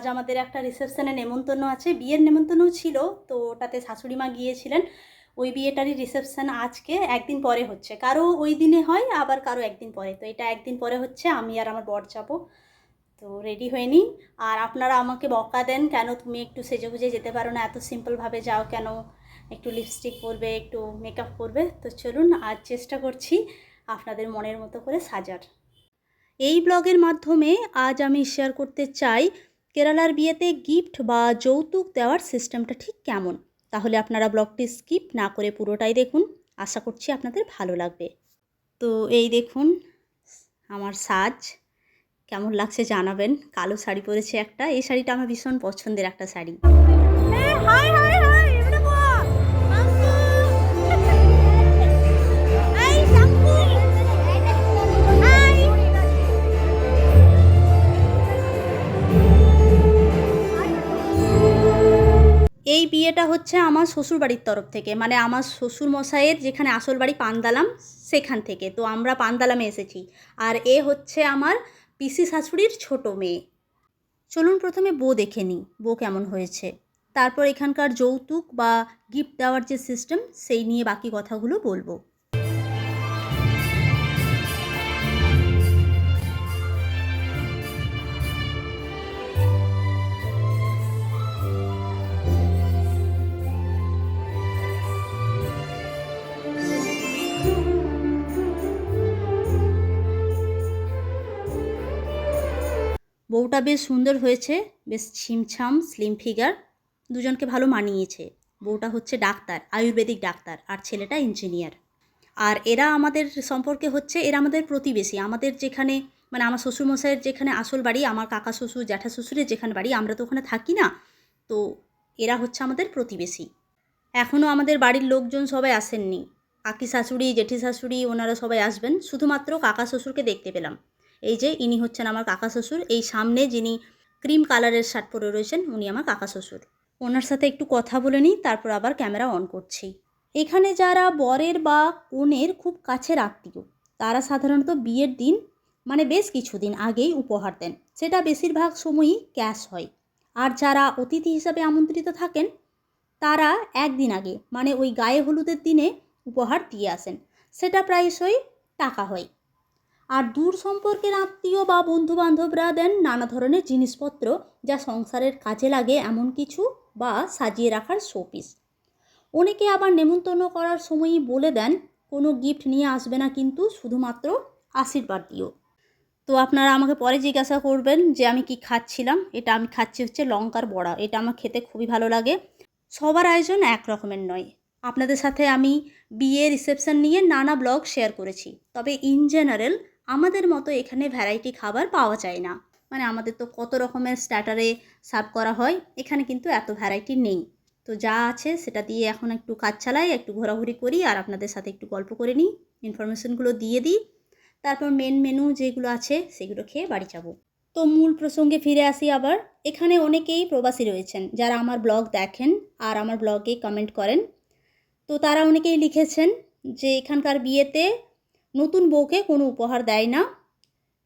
আজ আমাদের একটা রিসেপশনে নেমন্তন্ন আছে। বিয়ের নেমন্তন্ন ছিল, তো ওটাতে শাশুড়ি মা গিয়েছিলেন। ওই বিয়েটারই রিসেপশন আজকে, একদিন পরে হচ্ছে। কারও ওই দিনে হয়, আবার কারও একদিন পরে। তো এটা একদিন পরে হচ্ছে, আমি আর আমার বর যাব। তো রেডি হয়ে নিই। আর আপনারা আমাকে বকা দেন, কেন তুমি একটু সেজে গুজে যেতে পারো না? এত সিম্পলভাবে যাও কেন? একটু লিপস্টিক পরবে, একটু মেকআপ করবে তো চলুন, আজ চেষ্টা করছি আপনাদের মনের মতো করে সাজার। এই ব্লগের মাধ্যমে আজ আমি শেয়ার করতে চাই কেরালার বিয়েতে গিফট বা যৌতুক দেওয়ার সিস্টেমটা ঠিক কেমন? তাহলে আপনারা ব্লগটি স্কিপ না করে পুরোটাই দেখুন। আশা করছি আপনাদের ভালো লাগবে। তো এই দেখুন, আমার সাজ। কেমন লাগছে জানাবেন। কালো শাড়ি পরেছে একটা। এই শাড়িটা আমার ভীষণ পছন্দের একটা শাড়ি। এই বিয়েটা হচ্ছে আমার শ্বশুর বাড়ির তরফ থেকে। মানে আমার শ্বশুর মশাইয়ের যেখানে আসল বাড়ি পান্দালাম, সেখান থেকে। তো আমরা পান্দালামে এসেছি। আর এ হচ্ছে আমার পিসি শাশুড়ির ছোট মেয়ে। চলুন প্রথমে বউ দেখে নিই, বউ কেমন হয়েছে। তারপর এখানকার যৌতুক বা গিফট দেওয়ার যে সিস্টেম সেই নিয়ে বাকি কথাগুলো বলব। বউটা বেশ সুন্দর হয়েছে, বেশ ছিমছাম স্লিম ফিগার দুজনকে ভালো মানিয়েছে। বউটা হচ্ছে ডাক্তার, আয়ুর্বেদিক ডাক্তার, আর ছেলেটা ইঞ্জিনিয়ার আর এরা আমাদের সম্পর্কে হচ্ছে, এরা আমাদের প্রতিবেশী। আমাদের যেখানে মানে আমার শ্বশুরমশাইয়ের যেখানে আসল বাড়ি, আমার কাকা শ্বশুর, জ্যাঠা শ্বশুরের যেখানে বাড়ি, আমরা তো ওখানে থাকি না। তো এরা হচ্ছে আমাদের প্রতিবেশী। এখনও আমাদের বাড়ির লোকজন সবাই আসেননি। কাকি শাশুড়ি, জেঠি শাশুড়ি, ওনারা সবাই আসবেন। শুধুমাত্র কাকা শ্বশুরকে দেখতে পেলাম। এই যে ইনি হচ্ছেন আমার কাকা শ্বশুর, এই সামনে যিনি ক্রিম কালারের শার্ট পরে রয়েছেন, উনি আমার কাকা শ্বশুর। ওনার সাথে একটু কথা বলে নিই, তারপর আবার ক্যামেরা অন করছি। এখানে যারা বরের বা কনের খুব কাছের আত্মীয়, তারা সাধারণত বিয়ের দিন মানে বেশ কিছুদিন আগেই উপহার দেন। সেটা বেশিরভাগ সময়ই ক্যাশ হয়। আর যারা অতিথি হিসাবে আমন্ত্রিত থাকেন, তারা একদিন আগে মানে ওই গায়ে হলুদের দিনে উপহার দিয়ে আসেন। সেটা প্রায়শই টাকা হয়। আর দূর সম্পর্কের আত্মীয় বা বন্ধু বান্ধবরা দেন নানা ধরনের জিনিসপত্র যা সংসারের কাজে লাগে এমন কিছু বা সাজিয়ে রাখার শোপিস। অনেকে আবার নেমন্তন্ন করার সময়ই বলে দেন, কোনো গিফট নিয়ে আসবে না কিন্তু শুধুমাত্র আশীর্বাদ দিও। তো আপনারা আমাকে পরে জিজ্ঞাসা করবেন যে আমি কি খাচ্ছিলাম। এটা আমি খাচ্ছি হচ্ছে লঙ্কার বড়া। এটা আমার খেতে খুবই ভালো লাগে। সবার আয়োজন এক রকমের নয়। আপনাদের সাথে আমি বিয়ে রিসেপশন নিয়ে নানা ব্লগ শেয়ার করেছি। তবে ইন জেনারেল আমাদের মতো এখানে ভ্যারাইটি খাবার পাওয়া যায় না। মানে আমাদের তো কত রকমের স্ট্যাটারে সার্ভ করা হয়, এখানে কিন্তু এত ভ্যারাইটি নেই। তো যা আছে সেটা দিয়ে এখন একটু কাজ চালাই, একটু ঘোরাঘুরি করি আর আপনাদের সাথে একটু গল্প করে নিই। ইনফরমেশনগুলো দিয়ে দিই। তারপর মেন মেনু যেগুলো আছে সেগুলো খেয়ে বাড়ি যাব। তো মূল প্রসঙ্গে ফিরে আসি আবার। এখানে অনেকেই প্রবাসী রয়েছেন, যারা আমার ব্লগ দেখেন আর আমার ব্লগে কমেন্ট করেন। তো তারা অনেকেই লিখেছেন যে এখানকার বিয়েতে নতুন বউকে কোনো উপহার দেয় না।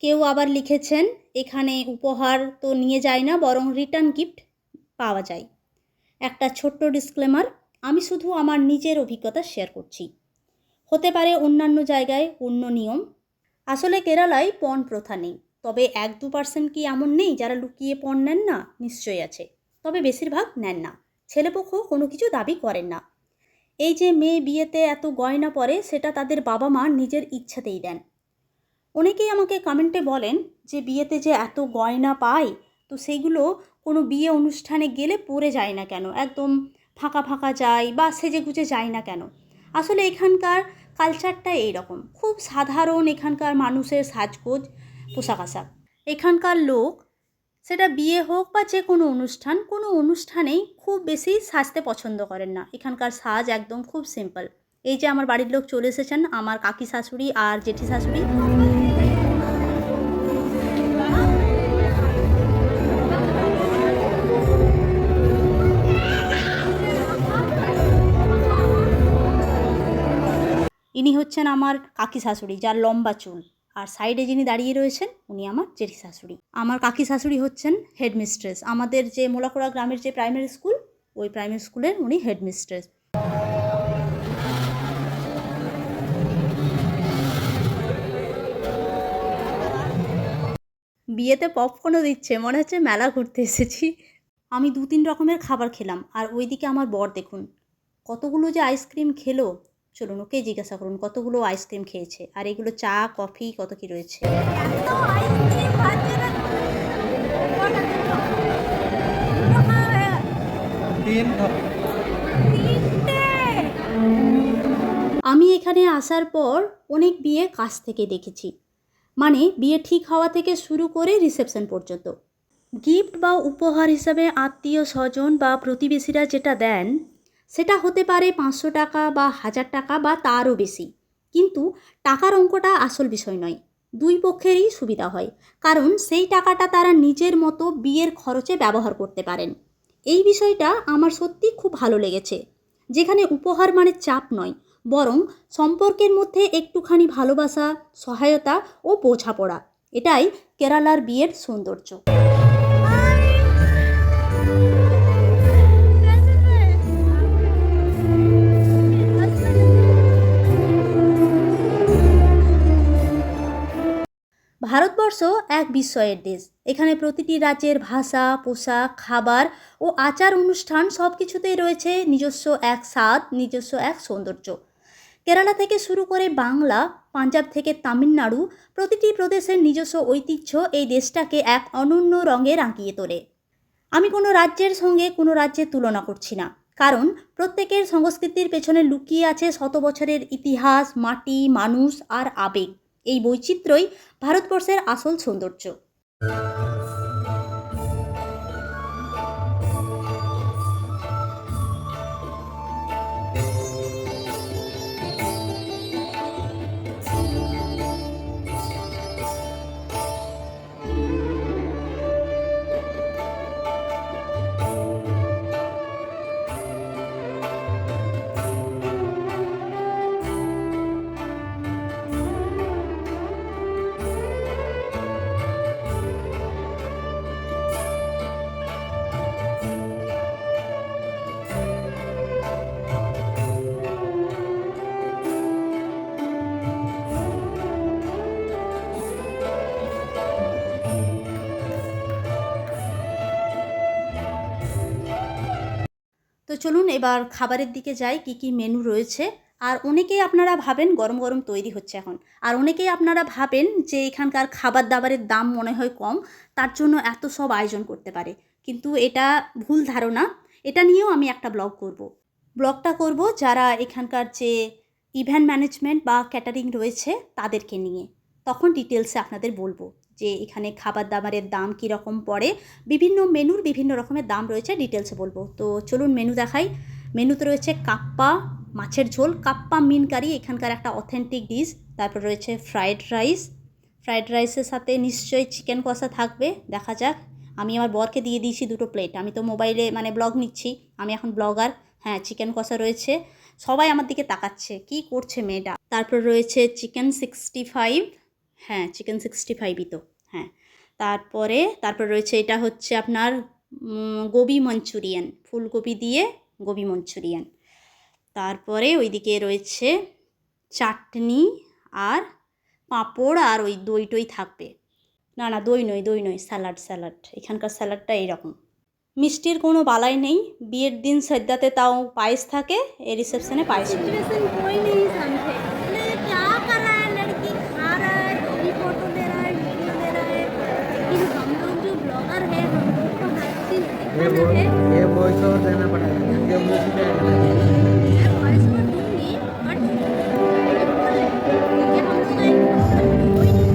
কেউ আবার লিখেছেন, এখানে উপহার তো নিয়ে যায় না, বরং রিটার্ন গিফট পাওয়া যায়। একটা ছোট্ট ডিসক্লেমার আমি শুধু আমার নিজের অভিজ্ঞতা শেয়ার করছি। হতে পারে অন্যান্য জায়গায় অন্য নিয়ম। আসলে কেরালায় পণ প্রথা নেই, তবে এক দু পার্সেন্ট কি এমন নেই যারা লুকিয়ে পণ নেন না? নিশ্চয়ই আছে, তবে বেশিরভাগ নেন না। ছেলেপক্ষ কোনো কিছু দাবি করেন না। এই যে মেয়ে বিয়েতে এত গয়না পরে, সেটা তাদের বাবা মা নিজের ইচ্ছাতেই দেন। অনেকেই আমাকে কমেন্টে বলেন যে বিয়েতে যে এত গয়না পায় তো সেইগুলো কোনো বিয়ে অনুষ্ঠানে গেলে পরে যায় না কেন? একদম ফাঁকা ফাঁকা যায় বা সেজে গুজে যায় না কেন? আসলে এখানকার কালচারটা এইরকম। খুব সাধারণ এখানকার মানুষের সাজগোজ, পোশাক আশাক। এখানকার লোক সেটা বিয়ে হোক বা যে কোনো অনুষ্ঠান, কোনো অনুষ্ঠানেই খুব বেশি সাজতে পছন্দ করেন না। এখানকার সাজ একদম খুব সিম্পল এই যে আমার বাড়ির লোক চলে এসেছেন, আমার কাকি শাশুড়ি আর জেঠি শাশুড়ি। ইনি হচ্ছেন আমার কাকি শাশুড়ি, যার লম্বা চুল। আর সাইডে যিনি দাঁড়িয়ে রয়েছেন, উনি আমার জেঠি শাশুড়ি। আমার কাকি শাশুড়ি হচ্ছেন হেডমিস্ট্রেস। আমাদের যে মোলাকোড়া গ্রামের যে প্রাইমারি স্কুল ওই প্রাইমারি স্কুলের উনি হেডমিস্ট্রেস। বিয়েতে পপকর্নও দিচ্ছে, মনে হচ্ছে মেলা ঘুরতে এসেছি। আমি দু তিন রকমের খাবার খেলাম, আর ওইদিকে আমার বর দেখুন, কতগুলো যে আইসক্রিম খেলো। চলুন ওকে জিজ্ঞাসা করুন, কতগুলো আইসক্রিম খেয়েছে? আর এগুলো চা, কফি, কত কি রয়েছে? আমি এখানে আসার পর অনেক বিয়ে কাছ থেকে দেখেছি। মানে বিয়ে ঠিক হওয়া থেকে শুরু করে রিসেপশন পর্যন্ত। গিফট বা উপহার হিসাবে আত্মীয় স্বজন বা প্রতিবেশীরা যেটা দেন সেটা হতে পারে পাঁচশো টাকা বা হাজার টাকা বা তারও বেশি। কিন্তু টাকার অঙ্কটা আসল বিষয় নয়। দুই পক্ষেরই সুবিধা হয়। কারণ সেই টাকাটা তারা নিজের মতো বিয়ের খরচে ব্যবহার করতে পারেন। এই বিষয়টা আমার সত্যি খুব ভালো লেগেছে। যেখানে উপহার মানে চাপ নয়, বরং সম্পর্কের মধ্যে একটুখানি ভালোবাসা, সহায়তা ও বোঝাপড়া। এটাই কেরালার বিয়ের সৌন্দর্য। বিস্ময়ের দেশ। এখানে প্রতিটি রাজ্যের ভাষা, পোশাক, খাবার ও আচার অনুষ্ঠান সব কিছুতেই রয়েছে নিজস্ব এক স্বাদ, নিজস্ব এক সৌন্দর্য। কেরালা থেকে শুরু করে বাংলা, পাঞ্জাব থেকে তামিলনাড়ু প্রতিটি প্রদেশের নিজস্ব ঐতিহ্য এই দেশটাকে এক অনন্য রঙে রাঙিয়ে তোলে। আমি কোনো রাজ্যের সঙ্গে কোনো রাজ্যের তুলনা করছি না, কারণ প্রত্যেকের সংস্কৃতির পেছনে লুকিয়ে আছে শত বছরের ইতিহাস, মাটি, মানুষ আর আবেগ। এই বৈচিত্র্যই ভারতবর্ষের আসল সৌন্দর্য। চলুন এবার খাবারের দিকে যাই, কি কি মেনু রয়েছে। আর অনেকেই আপনারা ভাবেন গরম গরম তৈরি হচ্ছে এখন। আর অনেকেই আপনারা ভাবেন যে এখানকার খাবার দাবারের দাম মনে হয় কম, তার জন্য এত সব আয়োজন করতে পারে। কিন্তু এটা ভুল ধারণা। এটা নিয়েও আমি একটা ব্লগ করব। ব্লগটা করব যারা এখানকার যে ইভেন্ট ম্যানেজমেন্ট বা ক্যাটারিং রয়েছে তাদেরকে নিয়ে। তখন ডিটেলসে আপনাদের বলব। যে এখানে খাবার দাবারের দাম কীরকম পড়ে, বিভিন্ন মেনুর বিভিন্ন রকমের দাম রয়েছে ডিটেলসে বলব। তো চলুন মেনু দেখাই। মেনুতে রয়েছে কাপ্পা, মাছের ঝোল, কাপ্পা মিন কারি এখানকার একটা অথেন্টিক ডিশ তারপর রয়েছে ফ্রায়েড রাইস ফ্রায়েড রাইসের সাথে নিশ্চয়ই চিকেন কষা থাকবে, দেখা যাক। আমি আমার বরকে দিয়ে দিয়েছি দুটো প্লেট আমি তো মোবাইলে মানে ব্লগ নিচ্ছি, আমি এখন ব্লগার হ্যাঁ চিকেন কষা রয়েছে। সবাই আমার দিকে তাকাচ্ছে, কি করছে মেয়েটা? তারপর রয়েছে চিকেন সিক্সটি ফাইভ হ্যাঁ চিকেন সিক্সটি ফাইভই তো হ্যাঁ। তারপরে, তারপর রয়েছে এটা হচ্ছে আপনার গোবি মঞ্চুরিয়ান ফুলকপি দিয়ে গোবি মঞ্চুরিয়ান তারপরে ওইদিকে রয়েছে চাটনি আর পাঁপড় আর ওই দই টই থাকবে। না না, দই নয় দই নয়, স্যালাড স্যালাড, এখানকার স্যালাডটা এইরকম মিষ্টির কোনো বালাই নেই, বিয়ের দিন সদ্যাতে তাও পায়েস থাকে, এই রিসেপশনে পায়েস। ये वो दिखाना है ये वॉइस ओवर देना पड़ेगा ये मुझ पे मैं वॉइस ओवर दूंगी बट क्योंकि हम लोग एक ब्लॉगर कोई नहीं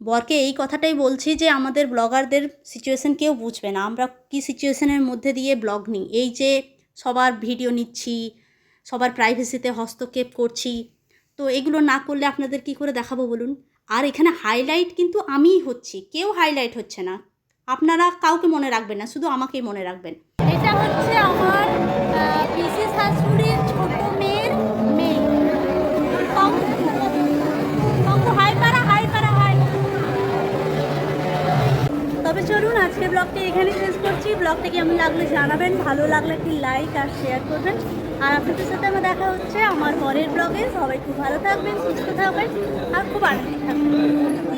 বরকে এই কথাটাই বলছি যে আমাদের ব্লগারদের সিচুয়েশন কেউ বুঝবে না আমরা কি সিচুয়েশনের মধ্যে দিয়ে ব্লগ নিই এই যে সবার ভিডিও নিচ্ছি সবার প্রাইভেসিতে হস্তক্ষেপ করছি তো এগুলো না করলে আপনাদের কি করে দেখাবো বলুন আর এখানে হাইলাইট কিন্তু আমিই হচ্ছি কেউ হাইলাইট হচ্ছে না আপনারা কাউকে মনে রাখবেন না, শুধু আমাকেই মনে রাখবেন। এটা হচ্ছে আমার পিসি শাশুড়ির ছোট মেয়ের মেয়ে। তবে চলুন, আজকে ব্লগটি এখানে শেষ করছি। ব্লগটা কি আমি লাগলে জানাবেন, ভালো লাগলে একটি লাইক আর শেয়ার করবেন। আর আপনাদের সাথে আমার দেখা হচ্ছে আমার পরের ব্লগে। সবাই খুব ভালো থাকবেন, সুস্থ থাকবেন, আর খুব আনন্দ থাকবেন।